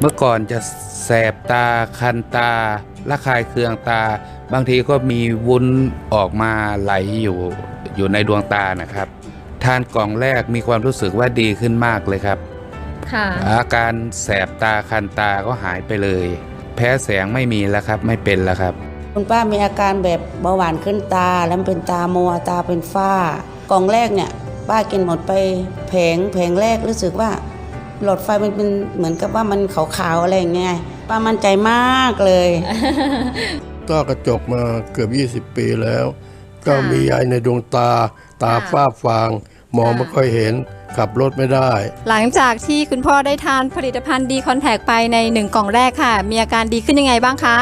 เมื่อก่อนจะแสบตาคันตาระคายเคืองตา บางทีก็มีวุ้นออกมาไหลอยู่อยู่ในดวงตานะครับ ทานกล่องแรกมีความรู้สึกว่าดีขึ้นมากเลยครับค่ะอาการแสบตาคันตาก็หายไปเลย แพ้แสงไม่มีแล้วครับ ไม่เป็นแล้วครับ คุณป้ามีอาการแบบเบาหวานขึ้นตาแล้วเป็นตามัวตาเป็นฝ้ากล่องแรกเนี่ย ป้ากินหมดไปแผงแผงแรกรู้สึกว่า หลอดไฟมันเป็นเหมือนกับว่ามันขาวๆอะไรอย่างเงี้ยป้ามั่นใจมากเลยต้อกระจกมาเกือบ 20 ปีแล้ว ก็ค่ะมีใยในดวงตา ตาค่ะฝ้าฟาง มองค่ะไม่ค่อยเห็น ขับรถไม่ได้ หลังจากที่คุณพ่อได้ทานผลิตภัณฑ์ดีคอนแทคไปในหนึ่งกล่องแรกค่ะ มีอาการดีขึ้นยังไงบ้างคะ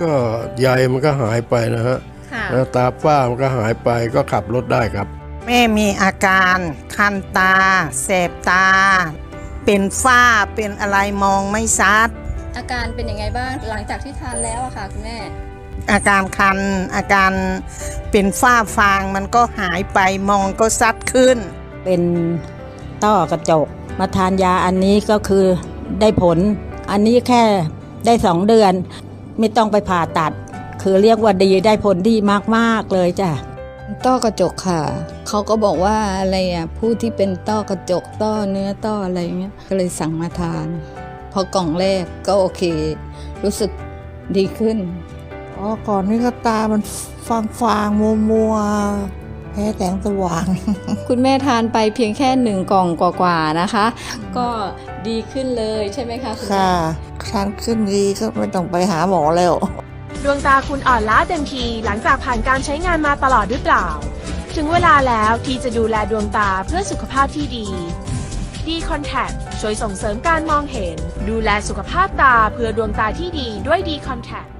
ก็ใยมันก็หายไปนะฮะค่ะแล้วตาฝ้ามันก็หายไปก็ขับรถได้ครับ แม่มีอาการคันตาแสบตา เป็นฝ้าเป็นอะไรมองไม่ชัด อาการเป็นยังไงบ้างหลังจากที่ทานแล้วอะค่ะคุณแม่ อาการคัน อาการเป็นฝ้าฟางมันก็หายไปมองก็ชัดขึ้น เป็นต้อกระจก มาทานยาอันนี้ก็คือได้ผล อันนี้แค่ได้สองเดือน ไม่ต้องไปผ่าตัด คือเรียกว่าดีได้ผลดีมาก ๆ เลยจ้ะ ต้อกระจกค่ะ เขาก็บอกว่าอะไรอะ ผู้ที่เป็นต้อกระจกต้อเนื้อต้ออะไรเงี้ย ก็เลยสั่งมาทาน พอกล่องแรกก็โอเค รู้สึกดีขึ้น อ๋อ ก่อนนี้ก็ตามันฟางฟางมัวมัวๆแพ้แสงสว่าง คุณแม่ทานไปเพียงแค่หนึ่งกล่องกว่าๆนะคะ ก็ดีขึ้นเลยใช่ไหมคะคุณแม่ค่ะครั้นขึ้นดีก็ไม่ต้องไปหาหมอแล้ว ดวงตาคุณอ่อนล้าเต็มทีหลังจากผ่านการใช้งานมาตลอดหรือเปล่า ถึงเวลาแล้วที่จะดูแลดวงตาเพื่อสุขภาพที่ดี D Contact ช่วยส่งเสริมการมองเห็น ดูแลสุขภาพตาเพื่อดวงตาที่ดีด้วย D Contact